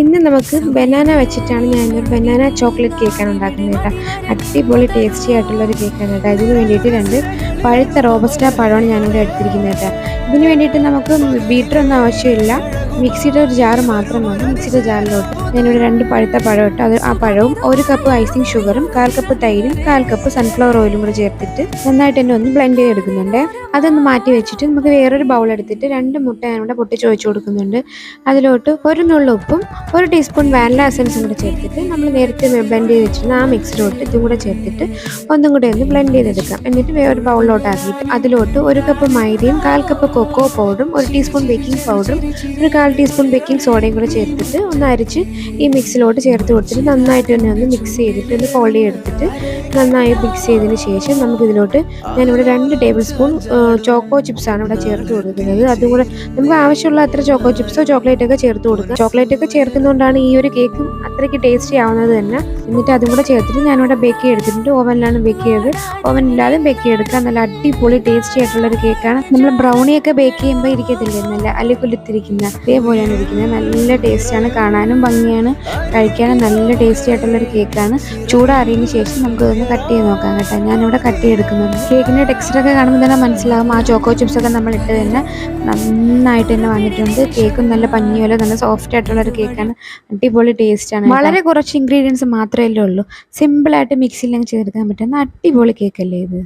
ഇന്ന് നമുക്ക് ബനാന വെച്ചിട്ടാണ് ഞാൻ ഒരു ബനാന ചോക്ലേറ്റ് കേക്കാണ് ഉണ്ടാക്കുന്നത് കേട്ടോ. അടിപൊളി ടേസ്റ്റി ആയിട്ടുള്ള ഒരു കേക്കാണ് കേട്ടോ. ഇതിന് വേണ്ടിയിട്ട് രണ്ട് പഴുത്ത റോബസ്റ്റ പഴമാണ് ഞാനിവിടെ എടുത്തിരിക്കുന്നത് കേട്ടോ. ഇതിന് വേണ്ടിയിട്ട് നമുക്ക് ബീറ്ററൊന്നും ആവശ്യമില്ല. മിക്സിയുടെ ഒരു ജാറ് മാത്രമാണ് മതി മിക്സിയുടെ ജാറിലോട്ട്. ഞാനിവിടെ രണ്ട് പഴുത്ത പഴം ഇട്ട് അത് ആ പഴവും ഒരു കപ്പ് ഐസിങ് ഷുഗറും കാൽ കപ്പ് തൈരും കാൽ കപ്പ് സൺഫ്ലവർ ഓയിലും കൂടെ ചേർത്തിട്ട് നന്നായിട്ട് എന്നെ ഒന്ന് ബ്ലെൻഡ് ചെയ്ത് എടുക്കുന്നുണ്ട് അതൊന്ന് മാറ്റി വെച്ചിട്ട് നമുക്ക് വേറൊരു ബൗൾ എടുത്തിട്ട് രണ്ട് മുട്ട ഞാനിവിടെ പൊട്ടിച്ച് വെച്ച് കൊടുക്കുന്നുണ്ട്. അതിലോട്ട് ഒരു നുള്ള ഉപ്പും ഒരു ടീസ്പൂൺ വാനില എസൻസും കൂടെ ചേർത്തിട്ട് നമ്മൾ നേരത്തെ ബ്ലെൻഡ് ചെയ്ത് വെച്ചിരുന്ന ആ മിക്സിലോട്ട് ഇതും കൂടെ ചേർത്തിട്ട് ഒന്നും കൂടെ ഒന്ന് ബ്ലെൻഡ് ചെയ്തെടുക്കാം. എന്നിട്ട് വേറൊരു ബൗളിലോട്ട് ആക്കിയിട്ട് അതിലോട്ട് ഒരു കപ്പ് മൈദയും കാൽ കപ്പ് കൊക്കോ പൗഡറും ഒരു ടീസ്പൂൺ ബേക്കിംഗ് പൗഡറും ഒരു കാൽ ടീസ്പൂൺ ബേക്കിംഗ് സോഡയും കൂടെ ചേർത്തിട്ട് ഒന്ന് അരിച്ച് ഈ മിക്സിലോട്ട് ചേർത്ത് കൊടുത്തിട്ട് നന്നായിട്ട് തന്നെ ഒന്ന് മിക്സ് ചെയ്തിട്ട് ഒന്ന് ഫോൾഡ് ചെയ്തെടുത്തിട്ട് നന്നായി മിക്സ് ചെയ്തതിന് ശേഷം നമുക്കിതിലോട്ട് ഞാനിവിടെ രണ്ട് ടേബിൾ സ്പൂൺ ചോക്കോ ചിപ്സാണ് ഇവിടെ ചേർത്ത് കൊടുക്കുന്നത്. അതും കൂടെ നമുക്ക് ആവശ്യമുള്ള അത്ര ചോക്കോ ചിപ്സോ ചോക്ലേറ്റൊക്കെ ചേർത്ത് കൊടുക്കുക ചോക്ലേറ്റ് ഒക്കെ ചേർക്കുന്നതുകൊണ്ടാണ് ഈ ഒരു കേക്ക് അത്രയ്ക്ക് ടേസ്റ്റി ആവുന്നത് തന്നെ. എന്നിട്ട് അതും കൂടെ ചേർത്തിട്ട് ഞാനിവിടെ ബേക്ക് ചെയ്തെടുത്തിട്ടുണ്ട് ഓവനിലാണ് ബേക്ക് ചെയ്തത്. ഓവൻ ഇല്ലാതെ ബേക്ക് ചെയ്തെടുക്കുക നല്ല അടിപൊളി ടേസ്റ്റി ആയിട്ടുള്ള ഒരു കേക്കാണ് നമ്മൾ ബ്രൗണിയൊക്കെ ബേക്ക് ചെയ്യുമ്പോൾ ഇരിക്കത്തില്ലേ? നല്ല അല്ലിക്കുലിത്തിരിക്കുന്ന അതേപോലെയാണ് ഇരിക്കുന്നത് നല്ല ടേസ്റ്റാണ് കാണാനും ഭംഗിയാണ് കഴിക്കാനും നല്ല ടേസ്റ്റി ആയിട്ടുള്ളൊരു കേക്കാണ്. ചൂടാറിയതിന് ശേഷം നമുക്ക് ഇതൊന്ന് കട്ട് ചെയ്ത് നോക്കാം കേട്ടോ. ഞാനിവിടെ കട്ട് ചെയ്തെടുക്കുന്നുണ്ട്. കേക്കിന്റെ ടെക്സ്ചറൊക്കെ കാണുമ്പോൾ തന്നെ മനസ്സിലാകും ആ ചോക്കോ ചിപ്സൊക്കെ നമ്മൾ ഇട്ട് തന്നെ നന്നായിട്ട് തന്നെ വന്നിട്ടുണ്ട്. കേക്കും നല്ല പഞ്ഞി പോലെ നല്ല സോഫ്റ്റ് ആയിട്ടുള്ളൊരു കേക്കാണ്. അടിപൊളി ടേസ്റ്റാണ് വളരെ കുറച്ച് ഇൻഗ്രീഡിയൻസ് മാത്രമേ ഉള്ളൂ. സിമ്പിളായിട്ട് മിക്സിയിൽ അങ്ങ് ചേർക്കാൻ പറ്റുന്ന അടിപൊളി കേക്കല്ലേ ഇത്?